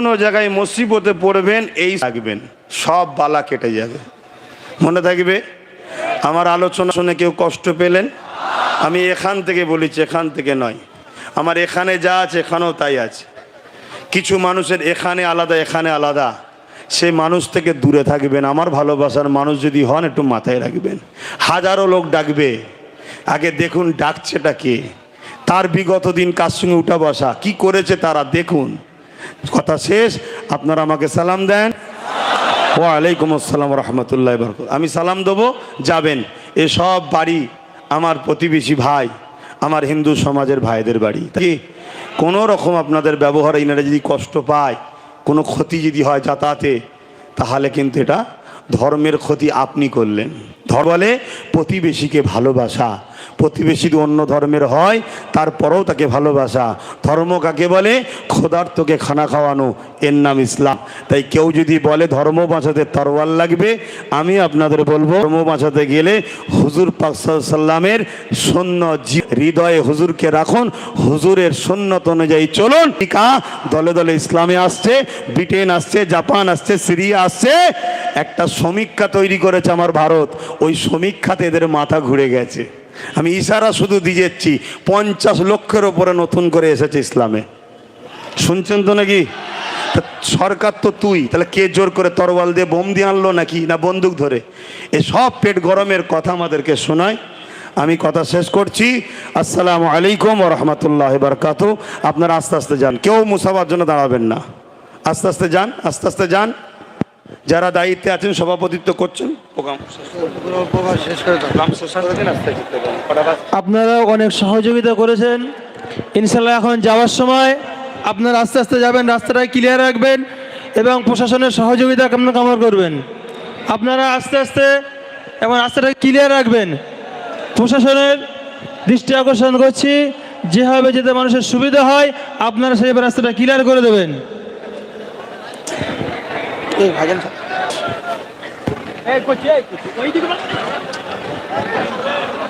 জায়গায় মুসিবতে পড়বেন, এই থাকবেন সব বালা কেটে যাবে। মনে থাকবে? আমার আলোচনা শুনে কেউ কষ্ট পেলেন? আমি এখান থেকে বলেছি, এখান থেকে নয়। আমার এখানে যা আছে, এখানেও তাই আছে। কিছু মানুষের এখানে আলাদা এখানে আলাদা। সে মানুষ থেকে দূরে থাকবেন। আমার ভালোবাসার মানুষ যদি হন, একটু মাথায় রাখবেন। হাজারো লোক ডাকবে। আগে দেখুন, ডাকছেটা কে? তার বিগত দিন কার সঙ্গে উঠা বসা? কি করেছে তারা? দেখুন। কথা শেষ। আপনারা আমাকে সালাম দেন। ওয়ালাইকুম আসসালাম রহমতুল্লাহ বরকত আমি সালাম দেবো, যাবেন। এসব বাড়ি আমার প্রতিবেশী ভাই, আমার হিন্দু সমাজের ভাইদের বাড়ি। কি? কোনো রকম আপনাদের ব্যবহার ইনারা যদি কষ্ট পায়, কোনো ক্ষতি যদি হয় যাতায়াতে, তাহলে কিন্তু এটা ধর্মের ক্ষতি আপনি করলেন। ধর্ম বলে, প্রতিবেশীকে ভালোবাসা। প্রতিবেশী অন্য ধর্মের হয়, তারপরেও তাকে ভালোবাসা। ধর্ম কাকে বলে? খোদার্থকে খানা খাওয়ানো, এর নাম ইসলাম। তাই কেউ যদি বলে, ধর্ম বাঁচাতে তরোয়াল লাগবে আমি আপনাদের বলব, ধর্ম বাঁচাতে গেলে হুজুর পাক সাল্লামের সৈন্য হৃদয়ে হুজুরকে রাখুন, হুজুরের সন্ন্যত অনুযায়ী চলুন। টিকা দলে দলে ইসলামে আসছে, ব্রিটেন আসছে, জাপান আসছে, সিরিয়া আসছে। একটা সমীক্ষা তৈরি করেছে আমার ভারত। ওই সমীক্ষাতে এদের মাথা ঘুরে গেছে। আমি ইশারা শুধু দিয়ে দিয়েছি, পঞ্চাশ লক্ষের ওপরে নতুন করে এসেছে ইসলামে। শুনছেন তো নাকি? সরকার তো তুই, তাহলে কে জোর করে তরওয়াল দিয়ে বোম দিয়ে আনলো নাকি, না বন্দুক ধরে? এ সব পেট গরমের কথা আমাদেরকে শোনায়। আমি কথা শেষ করছি। আসসালামু আলাইকুম রহমতুল্লাহ বারকাত আপনারা আস্তে আস্তে যান, কেউ মুসাফার জন্য দাঁড়াবেন না। আস্তে আস্তে যান, আস্তে আস্তে যান। যারা দায়িত্বে আছেন সভাপতিত্ব করছেন। আপনারা অনেক সহযোগিতা করেছেন। ইনশাল্লাহ এখন যাওয়ার সময় আপনারা আস্তে আস্তে যাবেন রাস্তাটা ক্লিয়ার রাখবেন এবং প্রশাসনের সহযোগিতা কেমন কামনা করবেন? আপনারা আস্তে আস্তে এবং রাস্তাটা ক্লিয়ার রাখবেন। প্রশাসনের দৃষ্টি আকর্ষণ করছি। যেভাবে যেতে মানুষের সুবিধা হয় আপনারা সেইভাবে রাস্তাটা ক্লিয়ার করে দেবেন।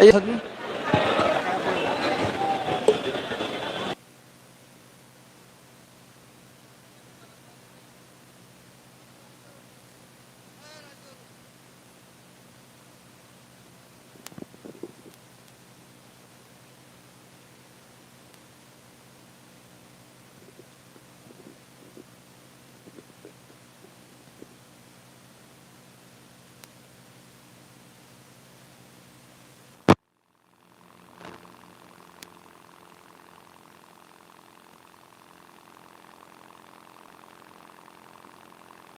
এই